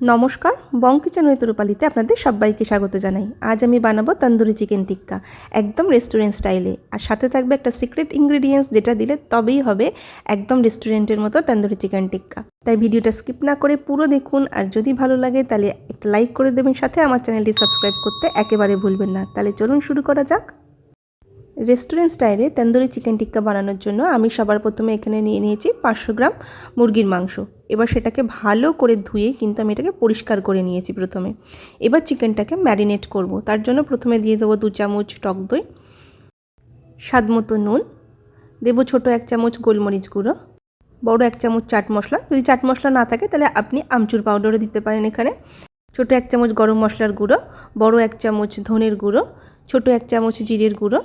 নমস্কার, বং kitchen with রূপালিতে আপনাদের সবাইকে স্বাগত জানাই। আজ আমি বানাবো তন্দুরি চিকেন টিক্কা, একদম রেস্টুরেন্ট স্টাইলে আর সাথে থাকবে একটা সিক্রেট ইনগ্রিডিয়েন্টস যেটা দিলে তবেই হবে একদম রেস্টুরেন্টের মতো তন্দুরি চিকেন টিক্কা। তাই ভিডিওটা স্কিপ না করে পুরো দেখুন, আর যদি ভালো লাগে তাহলে একটা লাইক করে দেবেন, সাথে আমার চ্যানেলটি সাবস্ক্রাইব করতে একেবারে ভুলবেন না। তাহলে চলুন শুরু করা যাক। রেস্টুরেন্ট স্টাইলে তন্দুরি চিকেন টিক্কা বানানোর জন্য আমি সবার প্রথমে এখানে নিয়ে নিয়েছি পাঁচশো গ্রাম মুরগির মাংস। এবার সেটাকে ভালো করে ধুয়ে কিন্তু আমি এটাকে পরিষ্কার করে নিয়েছি প্রথমে। এবার চিকেনটাকে ম্যারিনেট করব। তার জন্য প্রথমে দিয়ে দেবো দু চামচ টক দই, স্বাদ মতো নুন, দেবো ছোটো এক চামচ গোলমরিচ গুঁড়ো, বড় এক চামচ চাট মশলা। যদি চাট মশলা না থাকে তাহলে আপনি আমচুর পাউডারও দিতে পারেন এখানে। ছোটো এক চামচ গরম মশলার গুঁড়ো, বড় এক চামচ ধনের গুঁড়ো, ছোটো এক চামচ জিরের গুঁড়ো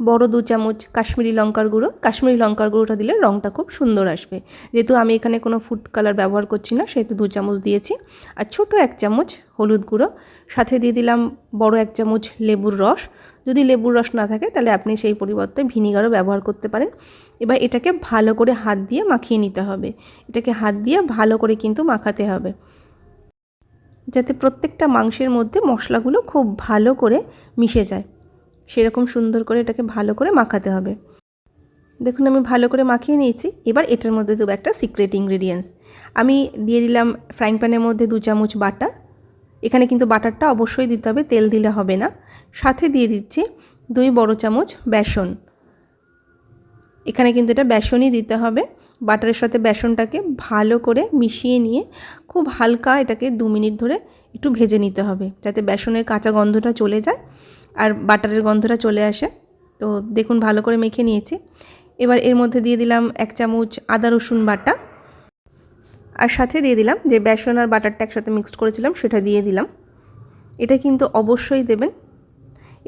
বড় দু চামচ কাশ্মীরি লঙ্কার গুঁড়ো। কাশ্মীরি লঙ্কার গুঁড়োটা দিলে রঙটা খুব সুন্দর আসবে। যেহেতু আমি এখানে কোনো ফুড কালার ব্যবহার করছি না, সেহেতু দু চামচ দিয়েছি। আর ছোট এক চামচ হলুদ গুঁড়ো। সাথে দিয়ে দিলাম বড় এক চামচ লেবুর রস। যদি লেবুর রস না থাকে, তাহলে আপনি সেই পরিবর্তে ভিনিগারও ব্যবহার করতে পারেন। এবার এটাকে ভালো করে হাত দিয়ে মাখিয়ে নিতে হবে। এটাকে হাত দিয়ে ভালো করে কিন্তু মাখাতে হবে। যাতে প্রত্যেকটা মাংসের মধ্যে মশলাগুলো খুব ভালো করে মিশে যায়। সেরকম সুন্দর করে এটাকে ভালো করে মাখাতে হবে। দেখুন আমি ভালো করে মাখিয়ে নিয়েছি। এবার এটার মধ্যে দেবো একটা সিক্রেট ইনগ্রিডিয়েন্টস আমি দিয়ে দিলাম ফ্রাইং প্যানের মধ্যে দু চামচ বাটার এখানে কিন্তু বাটারটা অবশ্যই দিতে হবে, তেল দিলে হবে না। সাথে দিয়ে দিচ্ছি দুই বড় চামচ বেসন। এখানে কিন্তু এটা বেসনই দিতে হবে। বাটারের সাথে বেসনটাকে ভালো করে মিশিয়ে নিয়ে খুব হালকা এটাকে দু মিনিট ধরে একটু ভেজে নিতে হবে, যাতে বেসনের কাঁচা গন্ধটা চলে যায় আর বাটারের গন্ধটা চলে আসে। তো দেখুন, ভালো করে মেখে নিয়েছি। এবার এর মধ্যে দিয়ে দিলাম এক চামচ আদা রসুন বাটা আর সাথে দিয়ে দিলাম যে বেসন আর বাটারটা একসাথে মিক্সড করেছিলাম, সেটা দিয়ে দিলাম। এটা কিন্তু অবশ্যই দেবেন।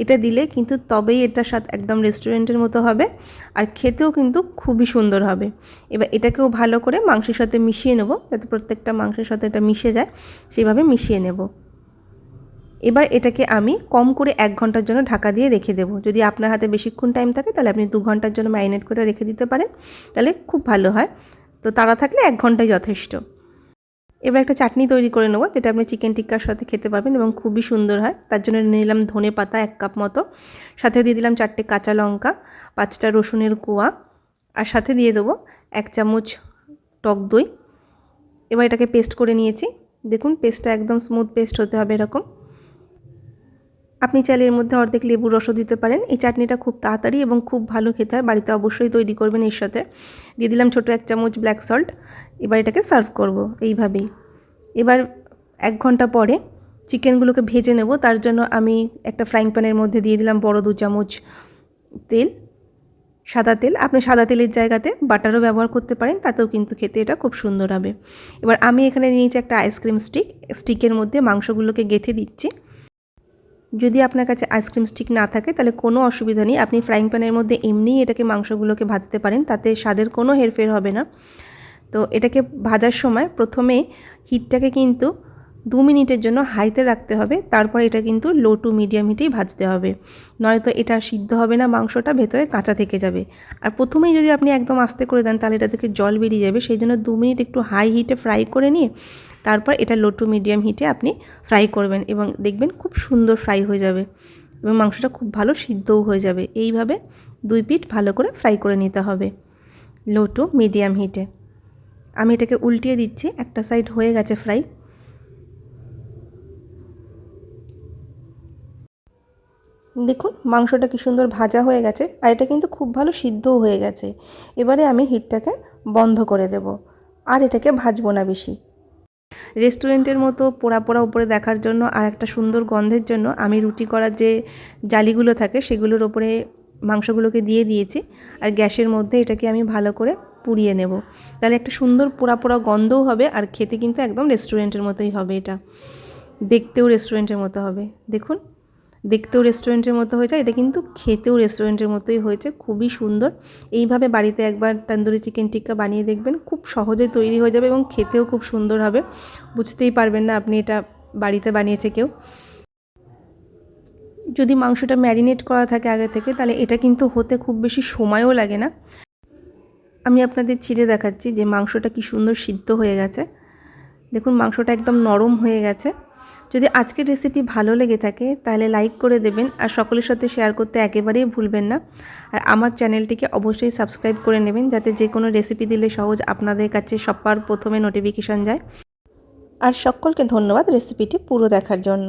এটা দিলে কিন্তু তবেই এটার স্বাদ একদম রেস্টুরেন্টের মতো হবে আর খেতেও কিন্তু খুবই সুন্দর হবে। এবার এটাকেও ভালো করে মাংসের সাথে মিশিয়ে নেব যাতে প্রত্যেকটা মাংসের সাথে এটা মিশে যায়, সেভাবে মিশিয়ে নেব। এবার এটাকে আমি কম করে এক ঘণ্টার জন্য ঢাকা দিয়ে রেখে দেবো। যদি আপনার হাতে বেশিক্ষণ টাইম থাকে তাহলে আপনি দু ঘণ্টার জন্য ম্যারিনেট করে রেখে দিতে পারেন, তাহলে খুব ভালো হয়। তো তারা থাকলে এক ঘন্টাই যথেষ্ট। এবার একটা চাটনি তৈরি করে নেব, যেটা আপনি চিকেন টিক্কার সাথে খেতে পারবেন এবং খুবই সুন্দর হয়। তার জন্য নিলাম ধনে পাতা এক কাপ মতো। সাথে দিয়ে দিলাম চারটে কাঁচা লঙ্কা, পাঁচটা রসুনের কোয়া, আর সাথে দিয়ে দেবো এক চামচ টক দই। এবার এটাকে পেস্ট করে নিয়েছি। দেখুন পেস্টটা একদম স্মুথ পেস্ট হতে হবে এরকম। আপনি চাইলে এর মধ্যে অর্ধেক লেবুর রসও দিতে পারেন। এই চাটনিটা খুব তাড়াতাড়ি এবং খুব ভালো খেতে হয়। বাড়িতে অবশ্যই তৈরি করবেন এর সাথে। দিয়ে দিলাম ছোটো এক চামচ ব্ল্যাক সল্ট এবার এটাকে সার্ভ করব এইভাবেই। এবার এক ঘণ্টা পরে চিকেনগুলোকে ভেজে নেব, তার জন্য আমি একটা ফ্রাইং প্যানের মধ্যে দিয়ে দিলাম বড় দু চামচ তেল, সাদা তেল। আপনি সাদা তেলের জায়গাতে বাটারও ব্যবহার করতে পারেন, তাতেও কিন্তু খেতে এটা খুব সুন্দর হবে। এবার আমি এখানে নিয়েছি একটা আইসক্রিম স্টিক স্টিকের মধ্যে মাংসগুলোকে গেঁথে দিচ্ছি। যদি আপনার কাছে আইসক্রিম স্টিক না থাকে, তাহলে কোনো অসুবিধা নেই। আপনি ফ্রাইং প্যানের মধ্যে এমনিই এটাকে মাংসগুলোকে ভাজতে পারেন, তাতে স্বাদের কোনো হেরফের হবে না। তো এটাকে ভাজার সময় প্রথমে হিটটাকে কিন্তু দু মিনিটের জন্য হাইতে রাখতে হবে। তারপর এটা কিন্তু লো টু মিডিয়াম হিটেই ভাজতে হবে। নয়তো এটা সিদ্ধ হবে না মাংসটা, ভেতরে কাঁচা থেকে যাবে। আর প্রথমেই যদি আপনি একদম আস্তে করে দেন, তাহলে এটা থেকে জল বেরিয়ে যাবে। সেই জন্য দু মিনিট একটু হাই হিটে ফ্রাই করে নিয়ে, তারপর এটা লো টু মিডিয়াম হিটে আপনি ফ্রাই করবেন এবং দেখবেন খুব সুন্দর ফ্রাই হয়ে যাবে এবং মাংসটা খুব ভালো সিদ্ধও হয়ে যাবে। এইভাবে দুই পিঠ ভালো করে ফ্রাই করে নিতে হবে লো টু মিডিয়াম হিটে আমি এটাকে উল্টিয়ে দিচ্ছি, একটা সাইড হয়ে গেছে ফ্রাই দেখুন, মাংসটা কি সুন্দর ভাজা হয়ে গেছে, আর এটা কিন্তু খুব ভালো সিদ্ধও হয়ে গেছে। এবারে আমি হিটটাকে বন্ধ করে দেব, আর এটাকে ভাজবো না বেশি। রেস্টুরেন্টের মতো পোড়া পোড়া উপরে দেখার জন্য আর একটা সুন্দর গন্ধের জন্য আমি রুটি করার যে জালিগুলো থাকে, সেগুলোর ওপরে মাংসগুলোকে দিয়ে দিয়েছি, আর গ্যাসের মধ্যে এটাকে আমি ভালো করে পুড়িয়ে নেব। তাহলে একটা সুন্দর পোড়া পোড়া গন্ধও হবে আর খেতে কিন্তু একদম রেস্টুরেন্টের মতোই হবে এটা। দেখতেও রেস্টুরেন্টের মতো হবে। দেখুন, দেখতেও রেস্টুরেন্টের মতো হয়েছে। এটা কিন্তু খেতেও রেস্টুরেন্টের মতোই হয়েছে। খুবই সুন্দর। এইভাবে বাড়িতে একবার তন্দুরি চিকেন টিক্কা বানিয়ে দেখবেন। খুব সহজে তৈরি হয়ে যাবে এবং খেতেও খুব সুন্দর হবে। বুঝতেই পারবেন না আপনি এটা বাড়িতে বানিয়েছে কেউ। যদি মাংসটা ম্যারিনেট করা থাকে আগে থেকে, তাহলে এটা কিন্তু হতে খুব বেশি সময়ও লাগে না। আমি আপনাদের ছিঁড়ে দেখাচ্ছি যে মাংসটা কি সুন্দর সিদ্ধ হয়ে গেছে। দেখুন, মাংসটা একদম নরম হয়ে গেছে। যদি আজকের রেসিপি ভালো লেগে থাকে, তাহলে লাইক করে দেবেন আর সকলের সাথে শেয়ার করতে একেবারেই ভুলবেন না। আর আমার চ্যানেলটিকে অবশ্যই সাবস্ক্রাইব করে নেবেন, যাতে যে কোনো রেসিপি দিলে সহজ আপনাদের কাছে সবার প্রথমে নোটিফিকেশান যায়। আর সকলকে ধন্যবাদ রেসিপিটি পুরো দেখার জন্য।